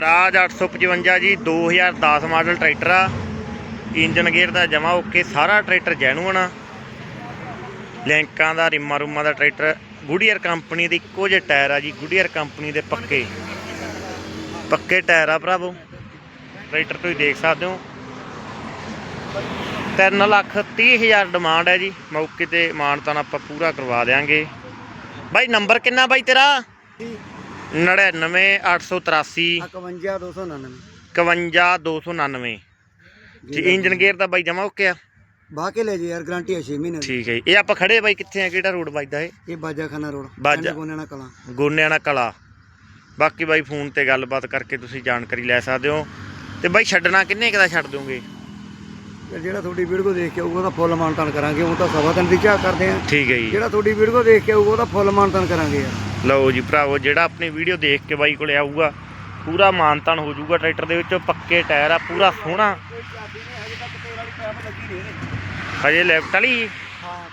ਸਵਰਾਜ 855 ਜੀ 2010 model tractor ਆ। Engine gear ਦਾ ਜਮਾ ਓਕੇ ਸਾਰਾ ਟਰੈਕਟਰ ਜੈਨੂਅਨ ਆ। ਲੈਂਕਾਂ ਦਾ, ਰਿਮਾਂ ਰੂਮਾਂ ਦਾ ਟਰੈਕਟਰ ਗੁਡੀਅਰ ਕੰਪਨੀ ਦੇ ਇੱਕੋ ਜਿਹੇ ਟਾਇਰ ਆ ਜੀ, ਗੁਡੀਅਰ ਕੰਪਨੀ ਦੇ ਪੱਕੇ। ਪੱਕੇ ਟਾਇਰ ਆ ਭਰਾਵੋ। ਟਰੈਕਟਰ ਤੁਸੀਂ ਦੇਖ ਸਕਦੇ ਹੋ। 3 ਲੱਖ 30 ਹਜ਼ਾਰ ਡਿਮਾਂਡ ਹੈ ਜੀ। ਮੌਕੇ ਤੇ ਮਾਨਤਾਨ ਆਪਾਂ ਪੂਰਾ ਕਰਵਾ ਦੇਾਂਗੇ ਬਾਈ, ਨੰਬਰ ਕਿੰਨਾ ਬਾਈ ਤੇਰਾ? 99883 51299 51299 ਜੀ ਇੰਜਨ ਗੇਅਰ ਦਾ ਬਾਈ ਜਮਾ ਓਕੇ ਆ? ਕੇ ਲੈ ਜੀ ਯਾਰ ਗਾਰੰਟੀ ਹੈ 6 ਮਹੀਨੇ ਦੀ। ਠੀਕ ਹੈ ਜੀ। ਇਹ ਆਪਾਂ ਖੜੇ ਬਾਈ ਕਿੱਥੇ ਆ? ਕਿਹੜਾ ਰੋਡ ਵੱਜਦਾ ਇਹ? ਇਹ ਬਾਜਾਖਾਨਾ ਰੋਡ ਬਾਜਾ। ਗੋਨੇਣਾ ਕਲਾਂ। ਗੋਨਿਆਣਾ ਕਲਾ। ਬਾਕੀ ਬਾਈ ਫੋਨ ਤੇ ਗੱਲਬਾਤ ਕਰਕੇ ਤੁਸੀਂ ਜਾਣਕਾਰੀ ਲੈ ਸਕਦੇ ਹੋ। ਤੇ ਬਾਈ ਛੱਡਣਾ ਕਿੰਨੇ ਕਦਾ ਛੱਡ ਦੋਗੇ? ਤੇ ਜਿਹੜਾ ਤੁਹਾਡੀ ਵੀਡੀਓ ਦੇਖ ਕੇ ਆਊਗਾ ਉਹਦਾ ਫੁੱਲ ਮਾਨਤਾਨ ਕਰਾਂਗੇ। ਉਹ ਤਾਂ ਸਵਾ ਤਿੰਨ ਦੀ ਝਾਕ ਕਰਦੇ ਆ। ਠੀਕ ਹੈ ਜੀ। ਜਿਹੜਾ ਤੁਹਾਡੀ ਵੀਡੀਓ ਦੇਖ ਕੇ ਆਊਗਾ ਉਹਦਾ ਫੁੱਲ ਮਾਨਤਾਨ ਕਰਾਂਗੇ ਯਾਰ। ਲਓ ਜੀ ਭਰਾਵੋ, ਜਿਹੜਾ ਆਪਣੀ ਵੀਡੀਓ ਦੇਖ ਕੇ ਬਾਈ ਕੋਲੇ ਆਊਗਾ, ਪੂਰਾ ਮਾਨਤਾਨ ਹੋ ਜਾਊਗਾ ਟਰੈਕਟਰ ਦੇ ਵਿੱਚ, ਪੱਕੇ ਟਾਇਰ ਆ, ਪੂਰਾ ਸੋਹਣਾ। ਹਜੇ ਲੈਫਟ ਵਾਲੀ?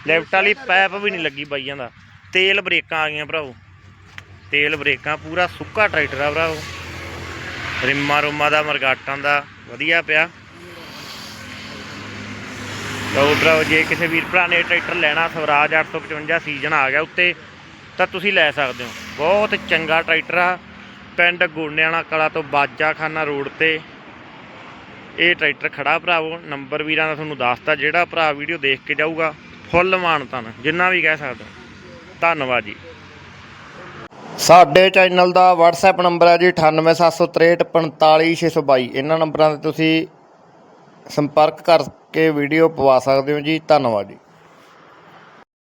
ਲੈਫਟ ਵਾਲੀ ਪਾਈਪ ਵੀ ਨਹੀਂ ਲੱਗੀ ਬਾਈਆਂ ਦਾ। ਤੇਲ ਬ੍ਰੇਕਾਂ ਆ ਗਈਆਂ ਭਰਾਵੋ। ਤੇਲ ਬ੍ਰੇਕਾਂ, ਪੂਰਾ ਸੁੱਕਾ ਟਰੈਕਟਰ ਆ ਭਰਾਵੋ। ਰਿੰਮਾ ਰੁਮਾ ਦਾ, ਮਰਗਾਟਾਂ ਦਾ, ਵਧੀਆ ਪਿਆ। ਲਓ ਭਰਾਵੋ, ਜੇ ਕਿਸੇ ਵੀਰ ਭਰਾ ਨੇ ਟਰੈਕਟਰ ਲੈਣਾ, ਸਵਰਾਜ 855 ਸੀਜ਼ਨ ਆ ਗਿਆ ਉੱਤੇ ਤਾਂ ਤੁਸੀਂ ਲੈ ਸਕਦੇ ਹੋ। ਬਹੁਤ ਚੰਗਾ ਟਰੈਕਟਰ ਆ। ਪਿੰਡ ਗੋਨਿਆਣਾ ਕਲਾ ਤੋਂ ਬਾਜਾਖਾਨਾ ਰੋਡ ਤੇ ਇਹ ਟਰੈਕਟਰ ਖੜਾ ਭਰਾਵੋ। ਨੰਬਰ ਵੀਰਾਂ ਦਾ ਤੁਹਾਨੂੰ ਦੱਸਤਾ, ਜਿਹੜਾ ਭਰਾ ਵੀਡੀਓ ਦੇਖ ਕੇ ਜਾਊਗਾ, ਫੁੱਲ ਮਾਨਤਨ ਜਿੰਨਾ ਵੀ ਕਹਿ ਸਕਦੇ ਧੰਨਵਾਦ ਜੀ। ਸਾਡੇ ਚੈਨਲ ਦਾ WhatsApp ਨੰਬਰ ਹੈ ਜੀ 9876345622 ਇਹਨਾਂ ਨੰਬਰਾਂ ਤੇ ਤੁਸੀਂ ਸੰਪਰਕ ਕਰਕੇ ਵੀਡੀਓ ਪਵਾ ਸਕਦੇ ਹੋ ਜੀ। ਧੰਨਵਾਦ ਜੀ।